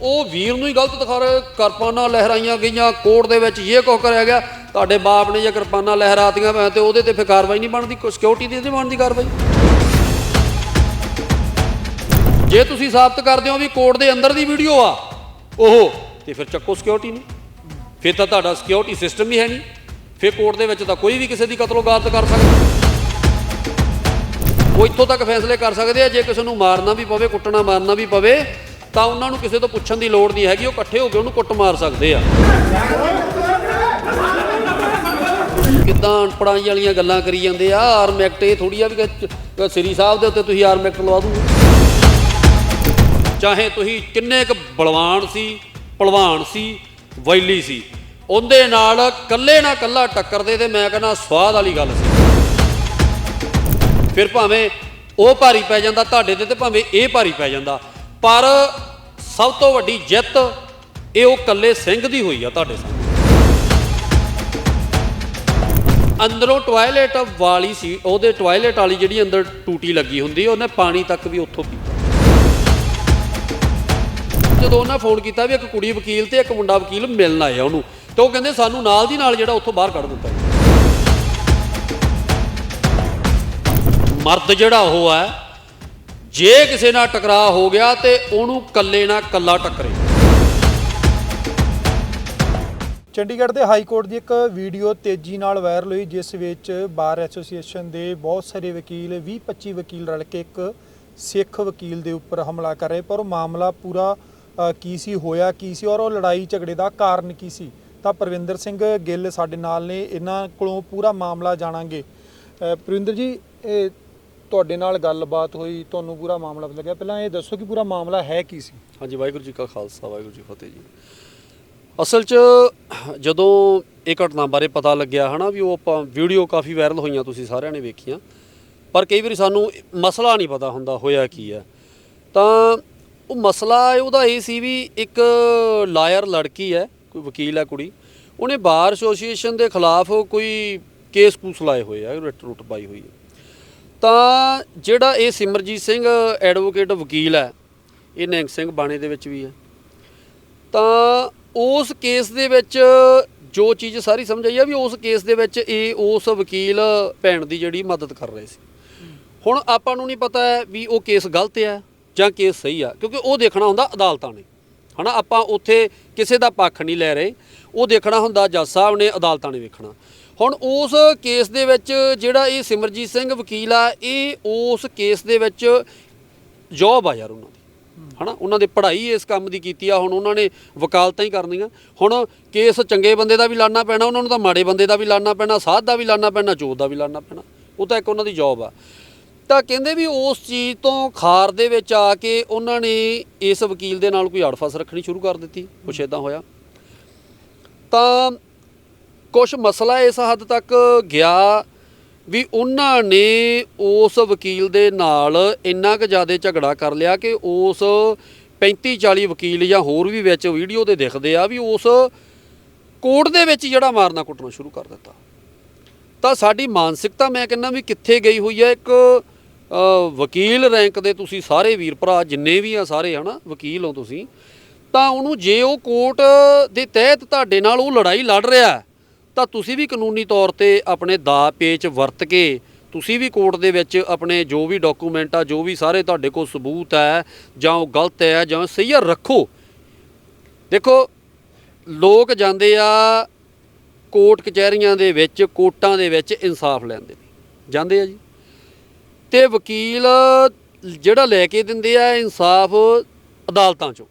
ਉਹ ਵੀਰ ਨੂੰ ਹੀ ਗਲਤ ਦਿਖਾ ਰਹੇ, ਕਿਰਪਾਨਾਂ ਲਹਿਰਾਈਆਂ ਗਈਆਂ, ਕੋਰਟ ਦੇ ਵਿੱਚ ਇਹ ਕੁਝ ਕਰਿਆ ਗਿਆ, ਤੁਹਾਡੇ ਬਾਪ ਨੇ ਜੇ ਕਿਰਪਾਨਾਂ ਲਹਿਰਾਤੀਆਂ ਮੈਂ ਤੇ ਉਹਦੇ ਤੇ ਫਿਰ ਕਾਰਵਾਈ ਨਹੀਂ ਬਣਦੀ, ਕੋਈ ਸਿਕਿਉਰਿਟੀ ਦੀ ਨਹੀਂ ਬਣਦੀ ਕਾਰਵਾਈ? ਜੇ ਤੁਸੀਂ ਸਾਬਤ ਕਰਦੇ ਹੋ ਵੀ ਕੋਰਟ ਦੇ ਅੰਦਰ ਦੀ ਵੀਡੀਓ ਆ ਉਹ ਤੇ ਫਿਰ ਚੱਕੋ ਸਿਕਿਉਰਿਟੀ ਨੂੰ। ਫਿਰ ਤਾਂ ਤੁਹਾਡਾ ਸਿਕਿਉਰਿਟੀ ਸਿਸਟਮ ਹੀ ਹੈ ਨਹੀਂ। ਫਿਰ ਕੋਰਟ ਦੇ ਵਿੱਚ ਤਾਂ ਕੋਈ ਵੀ ਕਿਸੇ ਦੀ ਕਤਲੋਗਾਰਤ ਕਰ ਸਕਦਾ। ਉਹ ਇੱਥੋਂ ਤੱਕ ਫੈਸਲੇ ਕਰ ਸਕਦੇ ਆ, ਜੇ ਕਿਸੇ ਨੂੰ ਮਾਰਨਾ ਵੀ ਪਵੇ, ਕੁੱਟਣਾ ਮਾਰਨਾ ਵੀ ਪਵੇ ਤਾਂ ਉਹਨਾਂ ਨੂੰ ਕਿਸੇ ਤੋਂ ਪੁੱਛਣ ਦੀ ਲੋੜ ਨਹੀਂ ਹੈਗੀ, ਉਹ ਇਕੱਠੇ ਹੋ ਕੇ ਉਹਨੂੰ ਕੁੱਟ ਮਾਰ ਸਕਦੇ ਆ। ਕਿੱਦਾਂ ਅਨਪੜਾਈ ਵਾਲੀਆਂ ਗੱਲਾਂ ਕਰੀ ਜਾਂਦੇ ਆ, ਆਰਮ ਐਕਟ ਇਹ ਥੋੜੀ ਆ ਵੀ ਸ੍ਰੀ ਸਾਹਿਬ ਦੇ ਉੱਤੇ ਤੁਸੀਂ ਆਰਮ ਐਕਟ ਲਵਾ ਦੂਗੇ। ਚਾਹੇ ਤੁਸੀਂ ਕਿੰਨੇ ਕੁ ਬਲਵਾਨ ਸੀ ਪਹਿਲਵਾਨ ਸੀ, ਵੈਲੀ ਸੀ, ਉਹਦੇ ਨਾਲ ਕੱਲੇ ਨਾ ਕੱਲਾ ਟੱਕਰਦੇ ਤੇ ਮੈਂ ਕਹਿੰਦਾ ਸਵਾਦ ਵਾਲੀ ਗੱਲ ਸੀ। ਫਿਰ ਭਾਵੇਂ ਉਹ ਭਾਰੀ ਪੈ ਜਾਂਦਾ, ਤੁਹਾਡੇ ਤੇ ਤੇ ਭਾਵੇਂ ਇਹ ਭਾਰੀ ਪੈ ਜਾਂਦਾ ਪਰ ਸਭ ਤੋਂ ਵੱਡੀ ਜਿੱਤ ਇਹ ਉਹ ਕੱਲੇ ਸਿੰਘ ਦੀ ਹੋਈ ਆ ਤੁਹਾਡੇ ਸਾਹਮਣੇ। ਅੰਦਰੋਂ ਟਾਇਲਟ ਵਾਲੀ ਸੀ, ਉਹਦੇ ਟਾਇਲਟ ਵਾਲੀ ਜਿਹੜੀ ਅੰਦਰ ਟੂਟੀ ਲੱਗੀ ਹੁੰਦੀ, ਉਹਨੇ ਪਾਣੀ ਤੱਕ ਵੀ ਉੱਥੋਂ ਪੀਤਾ ਜਦੋਂ ਉਹਨਾਂ ਫੋਨ ਕੀਤਾ ਵੀ ਇੱਕ ਕੁੜੀ ਵਕੀਲ ਤੇ ਇੱਕ ਮੁੰਡਾ ਵਕੀਲ ਮਿਲਣ ਆਏ ਉਹਨੂੰ, ਤੇ ਉਹ ਕਹਿੰਦੇ ਸਾਨੂੰ ਨਾਲ ਦੀ ਨਾਲ ਜਿਹੜਾ ਉੱਥੋਂ ਬਾਹਰ ਕੱਢ ਦਿੱਤਾ। ਮਰਦ ਜਿਹੜਾ ਉਹ ਹੈ ਜੇ ਕਿਸੇ ਨਾਲ ਟਕਰਾਅ ਹੋ ਗਿਆ ਤੇ ਉਹਨੂੰ ਕੱਲੇ ਨਾਲ ਕੱਲਾ ਟੱਕਰੇ। ਚੰਡੀਗੜ੍ਹ ਦੇ ਹਾਈ ਕੋਰਟ ਦੀ ਇੱਕ ਵੀਡੀਓ ਤੇਜ਼ੀ ਨਾਲ ਵਾਇਰਲ ਹੋਈ ਜਿਸ ਵਿੱਚ ਬਾਰ ਐਸੋਸੀਏਸ਼ਨ ਦੇ ਬਹੁਤ ਸਾਰੇ ਵਕੀਲ 20-25 ਵਕੀਲ ਰਲ ਕੇ ਇੱਕ ਸਿੱਖ ਵਕੀਲ ਦੇ ਉੱਪਰ ਹਮਲਾ ਕਰ ਰਹੇ। ਪਰ ਉਹ ਮਾਮਲਾ ਪੂਰਾ ਕੀ ਸੀ ਹੋਇਆ ਕੀ ਸੀ ਔਰ ਉਹ ਲੜਾਈ ਝਗੜੇ ਦਾ ਕਾਰਨ ਕੀ ਸੀ? ਤਾਂ ਪ੍ਰਵਿੰਦਰ ਸਿੰਘ ਗਿੱਲ ਸਾਡੇ ਨਾਲ ਨੇ ਇਹਨਾਂ ਕੋਲੋਂ ਪੂਰਾ ਮਾਮਲਾ ਜਾਣਾਂਗੇ। ਅ, ਪ੍ਰਵਿੰਦਰ ਜੀ ਇਹ ਤੁਹਾਡੇ ਨਾਲ ਗੱਲਬਾਤ ਹੋਈ, ਤੁਹਾਨੂੰ ਪੂਰਾ ਮਾਮਲਾ ਪਤਾ ਲੱਗਿਆ। ਪਹਿਲਾਂ ਇਹ ਦੱਸੋ ਕਿ ਪੂਰਾ ਮਾਮਲਾ ਹੈ ਕੀ ਸੀ? ਹਾਂਜੀ, ਵਾਹਿਗੁਰੂ ਜੀ ਕਾ ਖਾਲਸਾ, ਵਾਹਿਗੁਰੂ ਜੀ ਫਤਿਹ ਜੀ। ਅਸਲ 'ਚ ਜਦੋਂ ਇਹ ਘਟਨਾ ਬਾਰੇ ਪਤਾ ਲੱਗਿਆ ਹਨਾ ਵੀ ਉਹ ਆਪਾਂ ਵੀਡੀਓ ਕਾਫੀ ਵਾਇਰਲ ਹੋਈਆਂ ਤੁਸੀਂ ਸਾਰਿਆਂ ਨੇ ਵੇਖੀਆਂ, ਪਰ ਕਈ ਵਾਰੀ ਸਾਨੂੰ ਮਸਲਾ ਨਹੀਂ ਪਤਾ ਹੁੰਦਾ ਹੋਇਆ ਕੀ ਹੈ। ਤਾਂ ਉਹ ਮਸਲਾ ਉਹਦਾ ਇਹ ਸੀ ਵੀ ਇੱਕ ਲਾਇਰ ਲੜਕੀ ਹੈ, ਕੋਈ ਵਕੀਲ ਹੈ ਕੁੜੀ, ਉਹਨੇ ਬਾਰ ਐਸੋਸੀਏਸ਼ਨ ਦੇ ਖਿਲਾਫ ਕੋਈ ਕੇਸ ਕੂਸ ਲਾਏ ਹੋਏ ਆ ਰਿਟ ਰੁਟ ਪਾਈ ਹੋਈ ਹੈ। ਤਾਂ ਜਿਹੜਾ ਇਹ ਸਿਮਰਜੀਤ ਸਿੰਘ ਐਡਵੋਕੇਟ ਵਕੀਲ ਹੈ, ਇਹ ਨਿਹੰਗ ਸਿੰਘ ਬਾਣੇ ਦੇ ਵਿੱਚ ਵੀ ਹੈ। ਤਾਂ ਉਸ ਕੇਸ ਦੇ ਵਿੱਚ ਜੋ ਚੀਜ਼ ਸਾਰੀ ਸਮਝ ਆਈ ਆ ਵੀ ਉਸ ਕੇਸ ਦੇ ਵਿੱਚ ਇਹ ਉਸ ਵਕੀਲ ਭੈਣ ਦੀ ਜਿਹੜੀ ਮਦਦ ਕਰ ਰਹੇ ਸੀ। ਹੁਣ ਆਪਾਂ ਨੂੰ ਨਹੀਂ ਪਤਾ ਵੀ ਉਹ ਕੇਸ ਗਲਤ ਹੈ ਜਾਂ ਕੇਸ ਸਹੀ ਆ, ਕਿਉਂਕਿ ਉਹ ਦੇਖਣਾ ਹੁੰਦਾ ਅਦਾਲਤਾਂ ਨੇ। ਹਨਾ, ਆਪਾਂ ਉੱਥੇ ਕਿਸੇ ਦਾ ਪੱਖ ਨਹੀਂ ਲੈ ਰਹੇ। ਉਹ ਦੇਖਣਾ ਹੁੰਦਾ ਜੱਜ ਸਾਹਿਬ ਨੇ ਅਦਾਲਤਾਂ ਨੇ ਵੇਖਣਾ। ਹੁਣ ਉਸ ਕੇਸ ਦੇ ਵਿੱਚ ਜਿਹੜਾ ਇਹ ਸਿਮਰਜੀਤ ਸਿੰਘ ਵਕੀਲ ਆ, ਇਹ ਉਸ ਕੇਸ ਦੇ ਵਿੱਚ ਜੌਬ ਆ ਯਾਰ ਉਹਨਾਂ ਦੀ। ਹਨਾ? ਉਹਨਾਂ ਦੇ ਪੜ੍ਹਾਈ ਇਸ ਕੰਮ ਦੀ ਕੀਤੀ ਆ, ਹੁਣ ਉਹਨਾਂ ਨੇ ਵਕਾਲਤਾਂ ਹੀ ਕਰਨੀਆਂ। ਹੁਣ ਕੇਸ ਚੰਗੇ ਬੰਦੇ ਦਾ ਵੀ ਲੜਨਾ ਪੈਣਾ, ਉਹਨਾਂ ਨੂੰ ਤਾਂ ਮਾੜੇ ਬੰਦੇ ਦਾ ਵੀ ਲੜਨਾ ਪੈਣਾ, ਸਾਧ ਦਾ ਵੀ ਲੜਨਾ ਪੈਣਾ ਚੋਰ ਦਾ ਵੀ ਲੜਨਾ ਪੈਣਾ। ਉਹ ਤਾਂ ਇੱਕ ਉਹਨਾਂ ਦੀ ਜੌਬ ਆ। ਤਾਂ ਕਹਿੰਦੇ ਵੀ ਉਸ ਚੀਜ਼ ਤੋਂ ਖਾਰ ਦੇ ਵਿੱਚ ਆ ਕੇ ਉਹਨਾਂ ਨੇ ਇਸ ਵਕੀਲ ਦੇ ਨਾਲ ਕੋਈ ਅੜਫਸ ਰੱਖਣੀ ਸ਼ੁਰੂ ਕਰ ਦਿੱਤੀ, ਕੁਛ ਇਦਾਂ ਹੋਇਆ। ਤਾਂ ਕੁਝ ਮਸਲਾ ਇਸ ਹੱਦ ਤੱਕ ਗਿਆ ਵੀ ਉਹਨਾਂ ਨੇ ਉਸ ਵਕੀਲ ਦੇ ਨਾਲ ਇੰਨਾ ਕੁ ਜ਼ਿਆਦਾ ਝਗੜਾ ਕਰ ਲਿਆ ਕਿ ਉਸ 35 40 ਵਕੀਲ ਜਾਂ ਹੋਰ ਵੀ ਵਿੱਚ ਵੀਡੀਓ ਤੇ ਦਿਖਦੇ ਆ ਵੀ ਉਸ ਕੋਰਟ ਦੇ ਵਿੱਚ ਜਿਹੜਾ ਮਾਰਨਾ ਕੁੱਟਣਾ ਸ਼ੁਰੂ ਕਰ ਦਿੱਤਾ। ਤਾਂ ਸਾਡੀ ਮਾਨਸਿਕਤਾ ਮੈਂ ਕਹਿੰਦਾ ਵੀ ਕਿੱਥੇ ਗਈ ਹੋਈ ਹੈ? ਇੱਕ ਵਕੀਲ ਰੈਂਕ ਦੇ ਤੁਸੀਂ ਸਾਰੇ ਵੀਰ ਭਰਾ ਜਿੰਨੇ ਵੀ ਆ ਸਾਰੇ ਹਨਾ, ਵਕੀਲ ਹੋ ਤੁਸੀਂ, ਤਾਂ ਉਹਨੂੰ ਜੇ ਉਹ ਕੋਰਟ ਦੇ ਤਹਿਤ ਤੁਹਾਡੇ ਨਾਲ ਉਹ ਲੜਾਈ ਲੜ ਰਿਹਾ ਤਾਂ ਤੁਸੀਂ ਵੀ ਕਾਨੂੰਨੀ ਤੌਰ ਤੇ ਆਪਣੇ ਦਾ ਪੇਚ ਵਰਤ ਕੇ ਤੁਸੀਂ ਵੀ ਕੋਰਟ ਦੇ ਵਿੱਚ ਆਪਣੇ ਜੋ ਵੀ ਡਾਕੂਮੈਂਟ ਆ, ਜੋ ਵੀ ਸਾਰੇ ਤੁਹਾਡੇ ਕੋਲ ਸਬੂਤ ਹੈ, ਜਾਂ ਉਹ ਗਲਤ ਹੈ, ਜਾਂ ਸਹੀ ਆ ਰੱਖੋ। ਦੇਖੋ, ਲੋਕ ਜਾਂਦੇ ਆ ਕੋਰਟ ਕਚਹਿਰੀਆਂ ਦੇ ਵਿੱਚ ਕੋਟਾਂ ਦੇ ਵਿੱਚ ਇਨਸਾਫ ਲੈਂਦੇ ਨੇ ਜਾਂਦੇ ਆ ਜੀ। ਤੇ ਵਕੀਲ ਜਿਹੜਾ ਲੈ ਕੇ ਦਿੰਦੇ ਆ ਇਨਸਾਫ ਅਦਾਲਤਾਂ ਚੋਂ।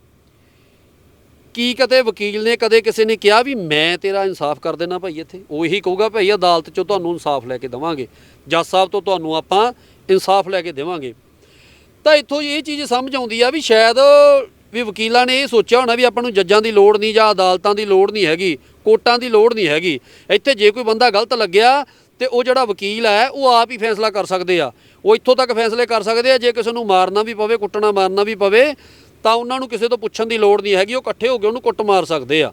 ਕੀ ਕਦੇ ਵਕੀਲ ਨੇ ਕਦੇ ਕਿਸੇ ਨੇ ਕਿਹਾ ਵੀ ਮੈਂ ਤੇਰਾ ਇਨਸਾਫ ਕਰ ਦੇਣਾ ਭਾਈ ਇੱਥੇ? ਉਹ ਇਹੀ ਕਹੂਗਾ ਭਾਈ ਅਦਾਲਤ ਚੋਂ ਤੁਹਾਨੂੰ ਇਨਸਾਫ ਲੈ ਕੇ ਦੇਵਾਂਗੇ। ਜੱਜ ਸਾਹਿਬ ਤੋਂ ਤੁਹਾਨੂੰ ਆਪਾਂ ਇਨਸਾਫ ਲੈ ਕੇ ਦੇਵਾਂਗੇ। ਤਾਂ ਇੱਥੋਂ ਇਹ ਚੀਜ਼ ਸਮਝ ਆਉਂਦੀ ਆ ਵੀ ਸ਼ਾਇਦ ਵੀ ਵਕੀਲਾਂ ਨੇ ਇਹ ਸੋਚਿਆ ਹੋਣਾ ਵੀ ਆਪਾਂ ਨੂੰ ਜੱਜਾਂ ਦੀ ਲੋੜ ਨਹੀਂ ਜਾਂ ਅਦਾਲਤਾਂ ਦੀ ਲੋੜ ਨਹੀਂ ਹੈਗੀ, ਕੋਰਟਾਂ ਦੀ ਲੋੜ ਨਹੀਂ ਹੈਗੀ। ਇੱਥੇ ਜੇ ਕੋਈ ਬੰਦਾ ਗਲਤ ਲੱਗਿਆ ਤੇ ਉਹ ਜਿਹੜਾ ਵਕੀਲ ਹੈ, ਉਹ ਆਪ ਹੀ ਫੈਸਲਾ ਕਰ ਸਕਦੇ ਆ। ਉਹ ਇੱਥੋਂ ਤੱਕ ਫੈਸਲੇ ਕਰ ਸਕਦੇ ਆ, ਜੇ ਕਿਸੇ ਨੂੰ ਮਾਰਨਾ ਵੀ ਪਵੇ, ਕੁੱਟਣਾ ਮਾਰਨਾ ਵੀ ਪਵੇ ਤਾਂ ਉਹਨਾਂ ਨੂੰ ਕਿਸੇ ਤੋਂ ਪੁੱਛਣ ਦੀ ਲੋੜ ਨਹੀਂ ਹੈਗੀ ਉਹ ਇਕੱਠੇ ਹੋ ਕੇ ਉਹਨੂੰ ਕੁੱਟ ਮਾਰ ਸਕਦੇ ਆ।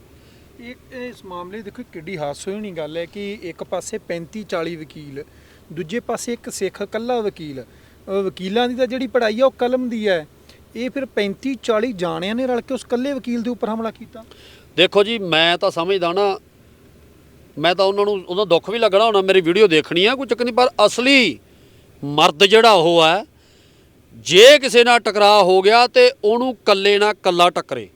ਇੱਕ ਇਸ ਮਾਮਲੇ ਦੇਖੋ ਕਿੱਡੀ ਹਾਸੋਹੀਣੀ ਗੱਲ ਹੈ ਕਿ ਇੱਕ ਪਾਸੇ 35 40 ਵਕੀਲ ਦੂਜੇ ਪਾਸੇ ਇੱਕ ਸਿੱਖ ਇਕੱਲਾ ਵਕੀਲ। ਵਕੀਲਾਂ ਦੀ ਤਾਂ ਜਿਹੜੀ ਪੜ੍ਹਾਈ ਆ ਉਹ ਕਲਮ ਦੀ ਹੈ। ਇਹ ਫਿਰ 35 40 ਜਾਣਿਆਂ ਨੇ ਰਲ ਕੇ ਉਸ ਇਕੱਲੇ ਵਕੀਲ ਦੇ ਉੱਪਰ ਹਮਲਾ ਕੀਤਾ। ਦੇਖੋ ਜੀ ਮੈਂ ਤਾਂ ਸਮਝਦਾ ਨਾ ਮੈਂ ਤਾਂ ਉਹਨਾਂ ਨੂੰ ਉਹਦਾ ਦੁੱਖ ਵੀ ਲੱਗਣਾ ਹੋਣਾ ਮੇਰੀ ਵੀਡੀਓ ਦੇਖਣੀ ਆ ਕੋਈ ਚੱਕਰ ਨਹੀਂ ਪਰ ਅਸਲੀ ਮਰਦ ਜਿਹੜਾ ਉਹ ਹੈ ਜੇ ਕਿਸੇ ਨਾਲ ਟਕਰਾਅ ਹੋ ਗਿਆ ਤੇ ਉਹਨੂੰ ਕੱਲੇ ਨਾਲ ਕੱਲਾ ਟੱਕਰੇ।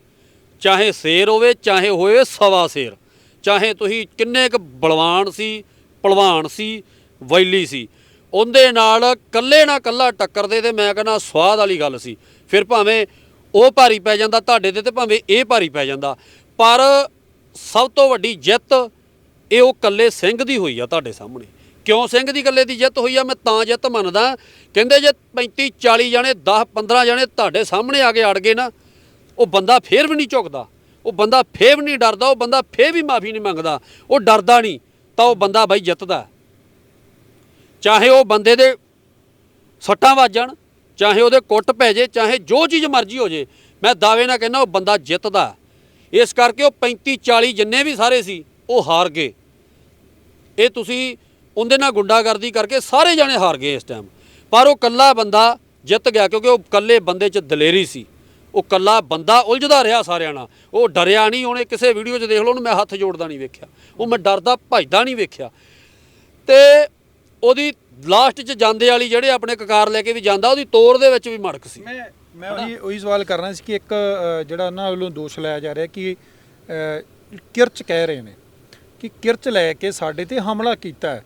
ਚਾਹੇ ਸ਼ੇਰ ਹੋਵੇ, ਚਾਹੇ ਹੋਏ ਸਵਾ ਸ਼ੇਰ। ਚਾਹੇ ਤੁਸੀਂ ਕਿੰਨੇ ਕੁ ਬਲਵਾਨ ਸੀ ਪਹਿਲਵਾਨ ਸੀ, ਵੈਲੀ ਸੀ। ਉਹਦੇ ਨਾਲ ਕੱਲੇ ਨਾਲ ਕੱਲਾ ਟੱਕਰਦੇ ਤੇ ਮੈਂ ਕਹਿੰਦਾ ਸਵਾਦ ਵਾਲੀ ਗੱਲ ਸੀ। ਫਿਰ ਭਾਵੇਂ ਉਹ ਭਾਰੀ ਪੈ ਜਾਂਦਾ ਤੁਹਾਡੇ ਤੇ ਤੇ ਭਾਵੇਂ ਇਹ ਭਾਰੀ ਪੈ ਜਾਂਦਾ। ਪਰ ਸਭ ਤੋਂ ਵੱਡੀ ਜਿੱਤ ਇਹ ਉਹ ਕੱਲੇ ਸਿੰਘ ਦੀ ਹੋਈ ਆ ਤੁਹਾਡੇ ਸਾਹਮਣੇ। ਕਿਉਂ ਸਿੰਘ ਦੀ ਕੱਲੇ ਦੀ ਜਿੱਤ ਹੋਈ ਆ? ਮੈਂ ਤਾਂ ਜਿੱਤ ਮੰਨਦਾ। ਕਹਿੰਦੇ ਜੇ 35 40 ਜਾਣੇ 10 15 ਜਾਣੇ ਤੁਹਾਡੇ ਸਾਹਮਣੇ ਆ ਕੇ ਅੜ ਗਏ ਨਾ, ਉਹ ਬੰਦਾ ਫੇਰ ਵੀ ਨਹੀਂ ਝੁਕਦਾ। ਉਹ ਬੰਦਾ ਫੇਰ ਵੀ ਨਹੀਂ ਡਰਦਾ, ਉਹ ਬੰਦਾ ਫੇਰ ਵੀ ਮਾਫੀ ਨਹੀਂ ਮੰਗਦਾ। ਉਹ ਡਰਦਾ ਨਹੀਂ, ਤਾਂ ਉਹ ਬੰਦਾ ਬਾਈ ਜਿੱਤਦਾ। ਚਾਹੇ ਉਹ ਬੰਦੇ ਦੇ ਸੱਟਾਂ ਵੱਜਣ ਚਾਹੇ ਉਹਦੇ ਕੁੱਟ ਪੈ ਜੇ, ਚਾਹੇ ਜੋ ਚੀਜ਼ ਮਰਜ਼ੀ ਹੋ ਜੇ, ਮੈਂ ਦਾਅਵੇ ਨਾਲ ਕਹਿੰਦਾ ਉਹ ਬੰਦਾ ਜਿੱਤਦਾ। ਇਸ ਕਰਕੇ ਉਹ 35 40 ਜਿੰਨੇ ਵੀ ਸਾਰੇ ਸੀ, ਉਹ ਹਾਰ ਗਏ। ਇਹ ਤੁਸੀਂ ਉਹਦੇ ਨਾਲ ਗੁੰਡਾਗਰਦੀ ਕਰਕੇ ਸਾਰੇ ਜਾਣੇ ਹਾਰ ਗਏ ਇਸ ਟਾਈਮ ਪਰ ਉਹ ਕੱਲਾ ਬੰਦਾ ਜਿੱਤ ਗਿਆ ਕਿਉਂਕਿ ਉਹ ਕੱਲੇ ਬੰਦੇ 'ਚ ਦਲੇਰੀ ਸੀ। ਉਹ ਕੱਲਾ ਬੰਦਾ ਉਲਝਦਾ ਰਿਹਾ ਸਾਰਿਆਂ ਨਾਲ। ਉਹ ਡਰਿਆ ਨਹੀਂ, ਉਹਨੇ ਕਿਸੇ ਵੀਡੀਓ 'ਚ ਦੇਖ ਲਓ, ਉਹਨੂੰ ਮੈਂ ਹੱਥ ਜੋੜਦਾ ਨਹੀਂ ਵੇਖਿਆ। ਉਹ ਮੈਂ ਡਰਦਾ, ਭੱਜਦਾ ਨਹੀਂ ਵੇਖਿਆ। ਤੇ ਉਹਦੀ ਲਾਸਟ 'ਚ ਜਾਂਦੇ ਵਾਲੀ ਜਿਹੜੇ ਆਪਣੇ ਕਕਾਰ ਲੈ ਕੇ ਵੀ ਜਾਂਦਾ, ਉਹਦੀ ਤੋਰ ਦੇ ਵਿੱਚ ਵੀ ਮੜਕ ਸੀ। ਮੈਂ ਮੈਂ ਉਹੀ ਉਹੀ ਸਵਾਲ ਕਰਨਾ ਸੀ ਕਿ ਇੱਕ ਜਿਹੜਾ ਉਹਨਾਂ ਵੱਲੋਂ ਦੋਸ਼ ਲਾਇਆ ਜਾ ਰਿਹਾ ਕਿ ਕਿਰਚ ਕਹਿ ਰਹੇ ਨੇ ਕਿ ਕਿਰਚ ਲੈ ਕੇ ਸਾਡੇ ਤੇ ਹਮਲਾ ਕੀਤਾ ਹੈ।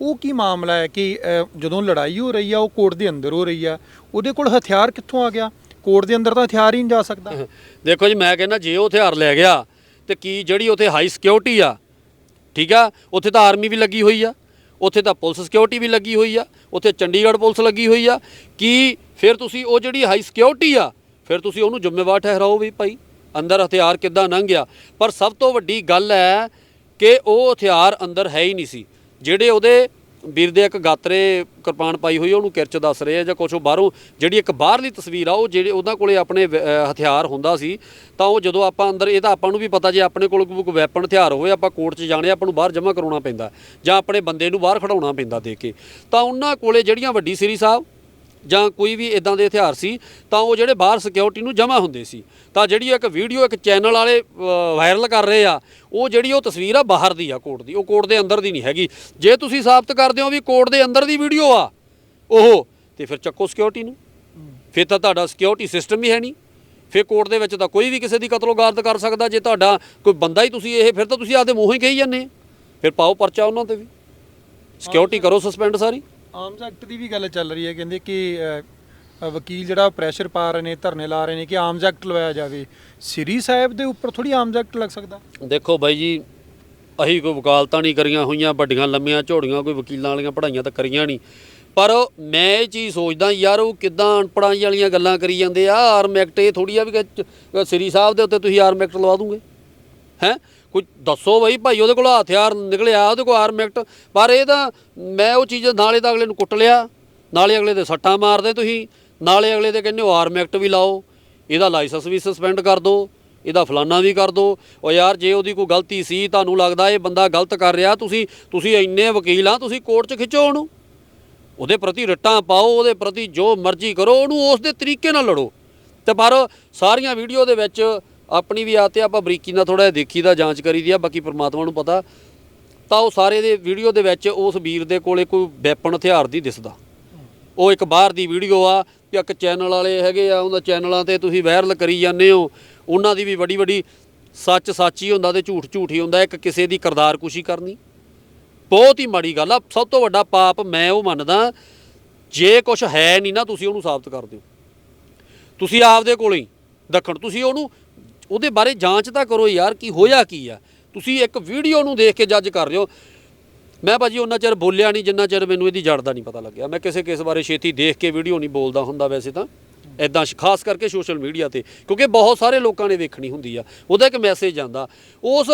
ਉਹ ਕੀ ਮਾਮਲਾ ਹੈ ਕਿ ਜਦੋਂ ਲੜਾਈ ਹੋ ਰਹੀ ਆ, ਉਹ ਕੋਰਟ ਦੇ ਅੰਦਰ ਹੋ ਰਹੀ ਆ, ਉਹਦੇ ਕੋਲ ਹਥਿਆਰ ਕਿੱਥੋਂ ਆ ਗਿਆ? ਕੋਰਟ ਦੇ ਅੰਦਰ ਤਾਂ ਹਥਿਆਰ ਹੀ ਨਹੀਂ ਜਾ ਸਕਦਾ। ਦੇਖੋ ਜੀ, ਮੈਂ ਕਹਿੰਦਾ ਜੇ ਉਹ ਹਥਿਆਰ ਲੈ ਗਿਆ, ਤੇ ਕੀ ਜਿਹੜੀ ਉੱਥੇ ਹਾਈ ਸਿਕਿਉਰਿਟੀ ਆ, ਠੀਕ ਆ? ਉੱਥੇ ਤਾਂ ਆਰਮੀ ਵੀ ਲੱਗੀ ਹੋਈ ਆ, ਉੱਥੇ ਤਾਂ ਪੁਲਿਸ ਸਿਕਿਉਰਿਟੀ ਵੀ ਲੱਗੀ ਹੋਈ ਆ, ਉੱਥੇ ਚੰਡੀਗੜ੍ਹ ਪੁਲਿਸ ਲੱਗੀ ਹੋਈ ਆ। ਕੀ ਫਿਰ ਤੁਸੀਂ ਉਹ ਜਿਹੜੀ ਹਾਈ ਸਿਕਿਉਰਿਟੀ ਆ, ਫਿਰ ਤੁਸੀਂ ਉਹਨੂੰ ਜ਼ਿੰਮੇਵਾਰ ਠਹਿਰਾਓ ਵੀ ਭਾਈ, ਅੰਦਰ ਹਥਿਆਰ ਕਿੱਦਾਂ ਲੰਘ ਗਿਆ? ਪਰ ਸਭ ਤੋਂ ਵੱਡੀ ਗੱਲ ਹੈ ਕਿ ਉਹ ਹਥਿਆਰ ਅੰਦਰ ਹੈ ਹੀ ਨਹੀਂ ਸੀ। ਜਿਹੜੇ ਉਹਦੇ ਵੀਰ ਦੇ ਇੱਕ ਗਾਤਰੇ ਕਿਰਪਾਨ ਪਾਈ ਹੋਈ ਉਹਨੂੰ ਕਿਰਚ ਦੱਸ ਰਹੇ ਆ ਜਾਂ ਕੁਛ ਉਹ ਬਾਹਰੋਂ ਜਿਹੜੀ ਇੱਕ ਬਾਹਰਲੀ ਤਸਵੀਰ ਆ, ਉਹ ਜਿਹੜੇ ਉਹਨਾਂ ਕੋਲੇ ਆਪਣੇ ਹਥਿਆਰ ਹੁੰਦਾ ਸੀ, ਤਾਂ ਉਹ ਜਦੋਂ ਆਪਾਂ ਅੰਦਰ, ਇਹ ਤਾਂ ਆਪਾਂ ਨੂੰ ਵੀ ਪਤਾ ਜੇ ਆਪਣੇ ਕੋਲ ਕੋਈ ਵੈਪਨ ਹਥਿਆਰ ਹੋਵੇ, ਆਪਾਂ ਕੋਰਟ 'ਚ ਜਾਣੇ ਆਪਾਂ ਨੂੰ ਬਾਹਰ ਜਮ੍ਹਾਂ ਕਰਾਉਣਾ ਪੈਂਦਾ ਜਾਂ ਆਪਣੇ ਬੰਦੇ ਨੂੰ ਬਾਹਰ ਖੜਾਉਣਾ ਪੈਂਦਾ ਦੇ ਕੇ। ਤਾਂ ਉਹਨਾਂ ਕੋਲੇ ਜਿਹੜੀਆਂ ਵੱਡੀ ਸ੍ਰੀ ਸਾਹਿਬ ਜਾਂ ਕੋਈ ਵੀ ਇਦਾਂ ਦੇ ਹਥਿਆਰ ਸੀ ਤਾਂ ਉਹ ਜਿਹੜੇ ਬਾਹਰ ਸਿਕਿਉਰਿਟੀ ਨੂੰ ਜਮ੍ਹਾਂ ਹੁੰਦੇ ਸੀ। ਤਾਂ ਜਿਹੜੀ ਇੱਕ ਵੀਡੀਓ ਇੱਕ ਚੈਨਲ ਵਾਲੇ ਵਾਇਰਲ ਕਰ ਰਹੇ ਆ ਉਹ ਜਿਹੜੀ ਉਹ ਤਸਵੀਰ ਆ ਬਾਹਰ ਦੀ ਆ ਕੋਰਟ ਦੀ ਉਹ ਕੋਰਟ ਦੇ ਅੰਦਰ ਦੀ ਨਹੀਂ ਹੈਗੀ। ਜੇ ਤੁਸੀਂ ਸਾਬਤ ਕਰਦੇ ਹੋ ਵੀ ਕੋਰਟ ਦੇ ਅੰਦਰ ਦੀ ਵੀਡੀਓ ਆ ਉਹ ਤੇ ਫਿਰ ਚੱਕੋ ਸਿਕਿਉਰਿਟੀ ਨੂੰ। ਫਿਰ ਤਾਂ ਤੁਹਾਡਾ ਸਿਕਿਉਰਿਟੀ ਸਿਸਟਮ ਹੀ ਹੈ ਨਹੀਂ। ਫਿਰ ਕੋਰਟ ਦੇ ਵਿੱਚ ਤਾਂ ਕੋਈ ਵੀ ਕਿਸੇ ਦੀ ਕਤਲੋਗਾਰਦ ਕਰ ਸਕਦਾ ਜੇ ਤੁਹਾਡਾ ਕੋਈ ਬੰਦਾ ਹੀ ਤੁਸੀਂ ਇਹ ਫਿਰ ਤਾਂ ਤੁਸੀਂ ਆਪਦੇ ਮੂੰਹੋਂ ਹੀ ਕਹੀ ਜਾਂਦੇ ਫਿਰ ਪਾਓ ਪਰਚਾ ਉਹਨਾਂ ਤੇ ਵੀ। ਸਿਕਿਉਰਿਟੀ ਕਰੋ ਸਸਪੈਂਡ ਸਾਰੀ। ਆਰਮਸ ਐਕਟ ਦੀ ਵੀ ਗੱਲ ਚੱਲ ਰਹੀ ਹੈ ਕਹਿੰਦੇ ਕਿ ਅ, ਵਕੀਲ ਜਿਹੜਾ ਪ੍ਰੈਸ਼ਰ ਪਾ ਰਹੇ ਨੇ ਧਰਨੇ ਲਾ ਰਹੇ ਨੇ ਕਿ ਆਰਮਸ ਐਕਟ ਲਵਾਇਆ ਜਾਵੇ। ਸ੍ਰੀ ਸਾਹਿਬ ਦੇ ਉੱਪਰ ਥੋੜੀ ਆਰਮਸ ਐਕਟ ਲੱਗ ਸਕਦਾ? ਦੇਖੋ ਬਾਈ ਜੀ ਅਸੀਂ ਕੋਈ ਵਕਾਲਤਾਂ ਨਹੀਂ ਕਰੀਆਂ ਹੋਈਆਂ ਵੱਡੀਆਂ ਲੰਮੀਆਂ ਝੋੜੀਆਂ ਕੋਈ ਵਕੀਲਾਂ ਵਾਲੀਆਂ ਪੜ੍ਹਾਈਆਂ ਤਾਂ ਕਰੀਆਂ ਨਹੀਂ। ਪਰ ਮੈਂ ਇਹ ਚੀਜ਼ ਸੋਚਦਾ ਯਾਰ ਉਹ ਕਿਦਾਂ ਅਨਪੜ੍ਹਾਈ ਵਾਲੀਆਂ ਗੱਲਾਂ ਕਰੀ ਜਾਂਦੇ ਆ ਆਰਮ ਐਕਟ ਇਹ ਥੋੜੀ ਆ ਵੀ ਕਿ ਸ੍ਰੀ ਸਾਹਿਬ ਦੇ ਉੱਤੇ ਤੁਸੀਂ ਆਰਮ ਐਕਟ ਲਵਾ ਦੂਗੇ। ਹੈ? ਕੋਈ ਦੱਸੋ ਬਈ, ਭਾਈ ਉਹਦੇ ਕੋਲ ਹਥਿਆਰ ਨਿਕਲਿਆ, ਉਹਦੇ ਕੋਲ ਆਰਮੈਕਟ ਪਰ ਇਹ ਤਾਂ ਮੈਂ ਉਹ ਚੀਜ਼ ਨਾਲੇ ਤਾਂ ਅਗਲੇ ਨੂੰ ਕੁੱਟ ਲਿਆ। ਨਾਲੇ ਅਗਲੇ ਦੇ ਸੱਟਾਂ ਮਾਰਦੇ ਤੁਸੀਂ। ਨਾਲੇ ਅਗਲੇ ਦੇ ਕਹਿੰਦੇ ਹੋ ਆਰਮ ਐਕਟ ਵੀ ਲਾਓ। ਇਹਦਾ ਲਾਇਸੈਂਸ ਵੀ ਸਸਪੈਂਡ ਕਰ ਦਿਓ ਇਹਦਾ ਫਲਾਨਾ ਵੀ ਕਰ ਦਿਓ ਉਹ ਯਾਰ, ਜੇ ਉਹਦੀ ਕੋਈ ਗਲਤੀ ਸੀ, ਤੁਹਾਨੂੰ ਲੱਗਦਾ ਇਹ ਬੰਦਾ ਗਲਤ ਕਰ ਰਿਹਾ, ਤੁਸੀਂ ਤੁਸੀਂ ਇੰਨੇ ਵਕੀਲ ਆ, ਤੁਸੀਂ ਕੋਰਟ 'ਚ ਖਿੱਚੋ ਉਹਨੂੰ। ਉਹਦੇ ਪ੍ਰਤੀ ਰਿਟਾਂ ਪਾਓ, ਉਹਦੇ ਪ੍ਰਤੀ ਜੋ ਮਰਜ਼ੀ ਕਰੋ, ਉਹਨੂੰ ਉਸ ਦੇ ਤਰੀਕੇ ਨਾਲ ਲੜੋ। ਤੇ ਪਰ ਸਾਰੀਆਂ ਵੀਡੀਓ ਦੇ ਵਿੱਚ ਆਪਣੀ ਵੀ ਆਤੇ ਆਪਾਂ ਬਰੀਕੀ ਨਾਲ ਥੋੜਾ ਦੇਖੀਦਾ ਜਾਂਚ ਕਰੀਦੀ ਆ, ਬਾਕੀ ਪ੍ਰਮਾਤਮਾ ਨੂੰ ਪਤਾ। ਤਾਂ ਉਹ ਸਾਰੇ ਦੇ ਵੀਡੀਓ ਦੇ ਵਿੱਚ ਉਸ ਵੀਰ ਦੇ ਕੋਲੇ ਕੋਈ ਵੈਪਨ ਹਥਿਆਰ ਦੀ ਦਿਸਦਾ। ਉਹ ਇੱਕ ਬਾਹਰ ਦੀ ਵੀਡੀਓ ਆ ਕਿ ਇੱਕ ਚੈਨਲ ਵਾਲੇ ਹੈਗੇ ਆ ਉਹਨਾਂ ਚੈਨਲਾਂ ਤੇ ਤੁਸੀਂ ਵਾਇਰਲ ਕਰੀ ਜਾਂਦੇ ਹੋ। ਉਹਨਾਂ ਦੀ ਵੀ ਵੱਡੀ ਵੱਡੀ ਸੱਚ ਸੱਚ ਹੀ ਹੁੰਦਾ ਤੇ ਝੂਠ ਝੂਠ ਹੀ ਹੁੰਦਾ, ਇੱਕ ਕਿਸੇ ਦੀ ਕਰਦਾਰ ਕੁਸ਼ੀ ਕਰਨੀ। ਬਹੁਤ ਹੀ ਮਾੜੀ ਗੱਲ ਆ, ਸਭ ਤੋਂ ਵੱਡਾ ਪਾਪ ਮੈਂ ਉਹ ਮੰਨਦਾ, ਜੇ ਕੁਝ ਹੈ ਨਹੀਂ ਨਾ, ਤੁਸੀਂ ਉਹਨੂੰ ਸਾਬਤ ਕਰ ਦਿਓ। ਤੁਸੀਂ ਆਪਦੇ ਕੋਲੇ ਹੀ ਦੱਖਣ, ਤੁਸੀਂ ਉਹਨੂੰ ਉਹਦੇ ਬਾਰੇ ਜਾਂਚ ਤਾਂ ਕਰੋ ਯਾਰ ਕੀ ਹੋਇਆ ਕੀ ਆ। ਤੁਸੀਂ ਇੱਕ ਵੀਡੀਓ ਨੂੰ ਦੇਖ ਕੇ ਜੱਜ ਕਰ ਰਹੇ ਹੋ। ਮੈਂ ਭਾਜੀ ਉਹਨਾਂ ਚਿਰ ਬੋਲਿਆ ਨਹੀਂ, ਜਿੰਨਾ ਚਿਰ ਮੈਨੂੰ ਇਹਦੀ ਜੜ ਦਾ ਨਹੀਂ ਪਤਾ ਲੱਗਿਆ। ਮੈਂ ਕਿਸੇ ਕਿਸ ਬਾਰੇ ਛੇਤੀ ਦੇਖ ਕੇ ਵੀਡੀਓ ਨਹੀਂ ਬੋਲਦਾ ਹੁੰਦਾ ਵੈਸੇ ਤਾਂ। ਐਦਾਂ ਖਾਸ ਕਰਕੇ ਸੋਸ਼ਲ ਮੀਡੀਆ ਤੇ। ਕਿਉਂਕਿ ਬਹੁਤ ਸਾਰੇ ਲੋਕਾਂ ਨੇ ਵੇਖਣੀ ਹੁੰਦੀ ਆ। ਉਹਦਾ ਇੱਕ ਮੈਸੇਜ ਜਾਂਦਾ ਉਸ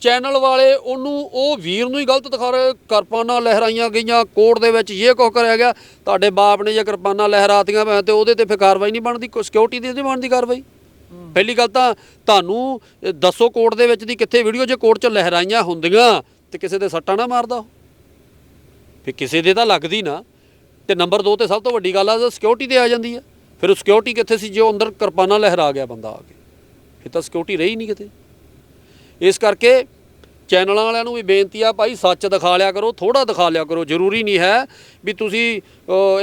ਚੈਨਲ ਵਾਲੇ ਉਹਨੂੰ, ਉਹ ਵੀਰ ਨੂੰ ਹੀ ਗਲਤ ਦਿਖਾ ਰਹੇ। ਕਿਰਪਾਨਾਂ ਲਹਿਰਾਈਆਂ ਗਈਆਂ। ਕੋਰਟ ਦੇ ਵਿੱਚ ਇਹ ਕੁਝ ਕਰਿਆ ਗਿਆ। ਤੁਹਾਡੇ ਬਾਪ ਨੇ ਜੇ ਕਿਰਪਾਨਾਂ ਲਹਿਰਾਤੀਆਂ, ਮੈਂ ਤੇ ਉਹਦੇ ਤੇ ਫਿਰ ਕਾਰਵਾਈ ਨਹੀਂ ਬਣਦੀ। ਸਿਕਿਉਰਿਟੀ ਦੀ ਨਹੀਂ ਬਣਦੀ ਕਾਰਵਾਈ। ਪਹਿਲੀ ਗੱਲ ਤਾਂ ਤੁਹਾਨੂੰ ਦੱਸੋ ਕੋਰਟ ਦੇ ਵਿੱਚ ਦੀ ਕਿੱਥੇ ਵੀਡੀਓ ਜੇ ਕੋਰਟ 'ਚ ਲਹਿਰਾਈਆਂ ਹੁੰਦੀਆਂ ਤੇ ਕਿਸੇ ਦੇ ਸੱਟਾਂ ਨਾ ਮਾਰਦਾ ਉਹ। ਫਿਰ ਕਿਸੇ ਦੇ ਤਾਂ ਲੱਗਦੀ ਨਾ, ਤੇ ਨੰਬਰ 2 ਤੇ ਸਭ ਤੋਂ ਵੱਡੀ ਗੱਲ ਆ ਸਿਕਿਉਰਿਟੀ ਤੇ ਆ ਜਾਂਦੀ ਆ। ਫਿਰ ਉਹ ਸਿਕਿਉਰਿਟੀ ਕਿੱਥੇ ਸੀ ਜੇ ਉਹ ਅੰਦਰ ਕਿਰਪਾਨਾ ਲਹਿਰਾ ਗਿਆ ਬੰਦਾ ਆ ਕੇ? ਫਿਰ ਤਾਂ ਸਿਕਿਉਰਿਟੀ ਰਹੀ ਨਹੀਂ ਕਿਤੇ। ਇਸ ਕਰਕੇ ਚੈਨਲਾਂ ਵਾਲਿਆਂ ਨੂੰ ਵੀ ਬੇਨਤੀ ਆ ਭਾਈ, ਸੱਚ ਦਿਖਾ ਲਿਆ ਕਰੋ ਥੋੜਾ ਦਿਖਾ ਲਿਆ ਕਰੋ, ਜ਼ਰੂਰੀ ਨਹੀਂ ਹੈ ਵੀ ਤੁਸੀਂ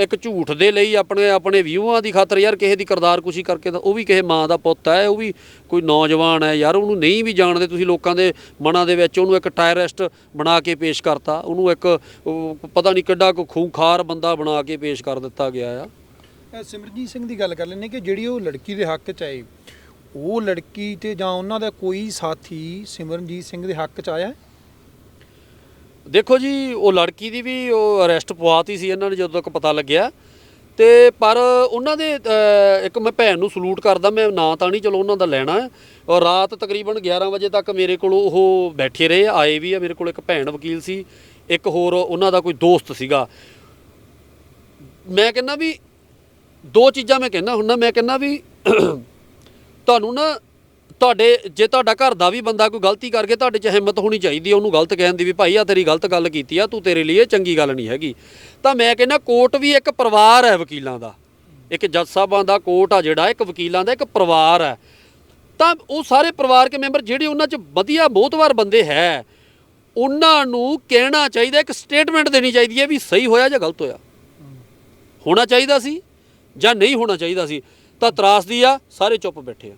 ਇੱਕ ਝੂਠ ਦੇ ਲਈ ਆਪਣੇ ਆਪਣੇ ਵਿਊਆਂ ਦੀ ਖਾਤਰ ਯਾਰ ਕਿਸੇ ਦੀ ਕਰਦਾਰ ਕੁਸ਼ੀ ਕਰਕੇ ਤਾਂ ਉਹ ਵੀ ਕਿਸੇ ਮਾਂ ਦਾ ਪੁੱਤ ਹੈ, ਉਹ ਵੀ ਕੋਈ ਨੌਜਵਾਨ ਹੈ ਯਾਰ, ਉਹਨੂੰ ਨਹੀਂ ਵੀ ਜਾਣਦੇ ਤੁਸੀਂ ਲੋਕਾਂ ਦੇ ਮਨਾਂ ਦੇ ਵਿੱਚ, ਉਹਨੂੰ ਇੱਕ ਟਾਇਰਿਸਟ ਬਣਾ ਕੇ ਪੇਸ਼ ਕਰਤਾ, ਉਹਨੂੰ ਇੱਕ ਪਤਾ ਨਹੀਂ ਕਿੱਡਾ ਕੋ ਖੂੰਖਾਰ ਬੰਦਾ ਬਣਾ ਕੇ ਪੇਸ਼ ਕਰ ਦਿੱਤਾ ਗਿਆ ਆ। ਸਿਮਰਜੀਤ ਸਿੰਘ ਦੀ ਗੱਲ ਕਰ ਲੈਂਦੇ ਕਿ ਜਿਹੜੀ ਉਹ ਲੜਕੀ ਦੇ ਹੱਕ 'ਚ ਆਏ ਉਹ ਲੜਕੀ ਤੇ ਜਾਂ ਉਹਨਾਂ ਦਾ ਕੋਈ ਸਾਥੀ ਸਿਮਰਨਜੀਤ ਸਿੰਘ ਦੇ ਹੱਕ 'ਚ ਆਇਆ ਹੈ? ਦੇਖੋ ਜੀ ਉਹ ਲੜਕੀ ਦੀ ਵੀ ਉਹ ਅਰੈਸਟ ਪਵਾਤੀ ਸੀ ਇਹਨਾਂ ਨੇ ਜਦੋਂ ਤੱਕ ਪਤਾ ਲੱਗਿਆ। ਤੇ ਪਰ ਉਹਨਾਂ ਦੇ ਅਹ, ਇੱਕ ਮੈਂ ਭੈਣ ਨੂੰ ਸਲੂਟ ਕਰਦਾ ਮੈਂ ਨਾਂ ਤਾਂ ਨਹੀਂ ਚਲੋ ਉਹਨਾਂ ਦਾ ਲੈਣਾ। ਹੈ ਔਰ ਰਾਤ ਤਕਰੀਬਨ 11 ਵਜੇ ਤੱਕ ਮੇਰੇ ਕੋਲ ਉਹ ਬੈਠੇ ਰਹੇ ਆਏ ਵੀ ਆ ਮੇਰੇ ਕੋਲ ਇੱਕ ਭੈਣ ਵਕੀਲ ਸੀ ਇੱਕ ਹੋਰ ਉਹਨਾਂ ਦਾ ਕੋਈ ਦੋਸਤ ਸੀਗਾ। ਮੈਂ ਕਹਿੰਦਾ ਵੀ ਦੋ ਚੀਜ਼ਾਂ ਮੈਂ ਕਹਿੰਦਾ ਹੁੰਦਾ ਮੈਂ ਕਹਿੰਦਾ ਵੀ ਤੁਹਾਨੂੰ ਨਾ ਤੁਹਾਡੇ, ਜੇ ਤੁਹਾਡਾ ਘਰ ਦਾ ਵੀ ਬੰਦਾ ਕੋਈ ਗਲਤੀ ਕਰਕੇ ਤੁਹਾਡੇ 'ਚ ਹਿੰਮਤ ਹੋਣੀ ਚਾਹੀਦੀ ਹੈ ਉਹਨੂੰ ਗਲਤ ਕਹਿਣ ਦੀ ਵੀ, ਭਾਈ ਆ ਤੇਰੀ ਗਲਤ ਗੱਲ ਕੀਤੀ ਆ, ਤੂੰ ਤੇਰੇ ਲਈ ਇਹ ਚੰਗੀ ਗੱਲ ਨਹੀਂ ਹੈਗੀ। ਤਾਂ ਮੈਂ ਕਹਿੰਦਾ ਕੋਰਟ ਵੀ ਇੱਕ ਪਰਿਵਾਰ ਹੈ ਵਕੀਲਾਂ ਦਾ। ਇੱਕ ਜੱਜ ਸਾਹਿਬਾਂ ਦਾ ਕੋਰਟ ਆ ਜਿਹੜਾ, ਇੱਕ ਵਕੀਲਾਂ ਦਾ, ਇੱਕ ਪਰਿਵਾਰ ਹੈ। ਤਾਂ ਉਹ ਸਾਰੇ ਪਰਿਵਾਰਕ ਮੈਂਬਰ ਜਿਹੜੇ ਉਹਨਾਂ 'ਚ ਵਧੀਆ ਬਹੁਤਵਾਰ ਬੰਦੇ ਹੈ, ਉਹਨਾਂ ਨੂੰ ਕਹਿਣਾ ਚਾਹੀਦਾ, ਇੱਕ ਸਟੇਟਮੈਂਟ ਦੇਣੀ ਚਾਹੀਦੀ ਹੈ ਵੀ ਸਹੀ ਹੋਇਆ ਜਾਂ ਗਲਤ ਹੋਇਆ। ਹੋਣਾ ਚਾਹੀਦਾ ਸੀ ਜਾਂ ਨਹੀਂ ਹੋਣਾ ਚਾਹੀਦਾ ਸੀ। ਤਾਂ ਤਰਾਸਦੀ ਆ ਸਾਰੇ ਚੁੱਪ ਬੈਠੇ ਆ।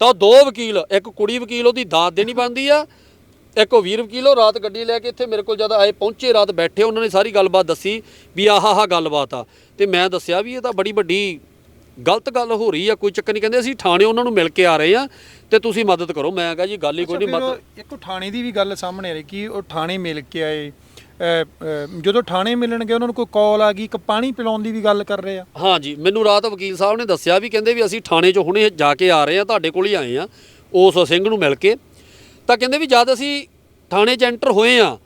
ਤਾਂ ਉਹ ਦੋ ਵਕੀਲ ਇੱਕ ਕੁੜੀ ਵਕੀਲ ਉਹਦੀ ਦਾਤ ਦੇਣੀ ਬਣਦੀ ਆ ਇੱਕ ਉਹ ਵੀਰ ਵਕੀਲ ਉਹ ਰਾਤ ਗੱਡੀ ਲੈ ਕੇ ਇੱਥੇ ਮੇਰੇ ਕੋਲ ਜਦ ਆਏ ਪਹੁੰਚੇ ਰਾਤ ਬੈਠੇ ਉਹਨਾਂ ਨੇ ਸਾਰੀ ਗੱਲਬਾਤ ਦੱਸੀ ਵੀ ਆਹ ਆਹ ਗੱਲਬਾਤ ਆ। ਤੇ ਮੈਂ ਦੱਸਿਆ ਵੀ ਇਹ ਤਾਂ ਬੜੀ ਵੱਡੀ ਗਲਤ ਗੱਲ ਹੋ ਰਹੀ ਆ ਕੋਈ ਚੱਕਰ ਨਹੀਂ ਕਹਿੰਦੇ ਅਸੀਂ ਥਾਣੇ ਉਹਨਾਂ ਨੂੰ ਮਿਲ ਕੇ ਆ ਰਹੇ ਆ ਤੇ ਤੁਸੀਂ ਮਦਦ ਕਰੋ। ਮੈਂ ਕਿਹਾ ਜੀ ਗੱਲ ਹੀ ਕੋਈ ਨਹੀਂ ਮਦਦ ਇੱਕ ਥਾਣੇ ਦੀ ਵੀ ਗੱਲ ਸਾਹਮਣੇ ਆ ਰਹੀ ਕਿ ਉਹ ਥਾਣੇ ਮਿਲ ਕੇ ਆਏ ਜਦੋਂ ਥਾਣੇ ਮਿਲਣਗੇ, ਉਹਨਾਂ ਨੂੰ ਕੋਈ ਕਾਲ ਆ ਗਈ ਕਿ ਪਾਣੀ ਪਿਲਾਉਣ ਦੀ ਵੀ ਗੱਲ ਕਰ ਰਹੇ ਆ? ਹਾਂ ਮੈਨੂੰ ਰਾਤ ਵਕੀਲ ਸਾਹਿਬ ਨੇ ਦੱਸਿਆ ਵੀ ਕਹਿੰਦੇ ਵੀ ਅਸੀਂ ਥਾਣੇ 'ਚ ਹੁਣੇ ਜਾ ਕੇ ਆ ਰਹੇ ਆ ਤੁਹਾਡੇ ਕੋਲ ਹੀ ਆਏ ਆ ਉਸ ਸਿੰਘ ਨੂੰ ਮਿਲ ਕੇ। ਤਾਂ ਕਹਿੰਦੇ ਵੀ ਜਦ ਅਸੀਂ ਥਾਣੇ 'ਚ ਐਂਟਰ ਹੋਏ ਆ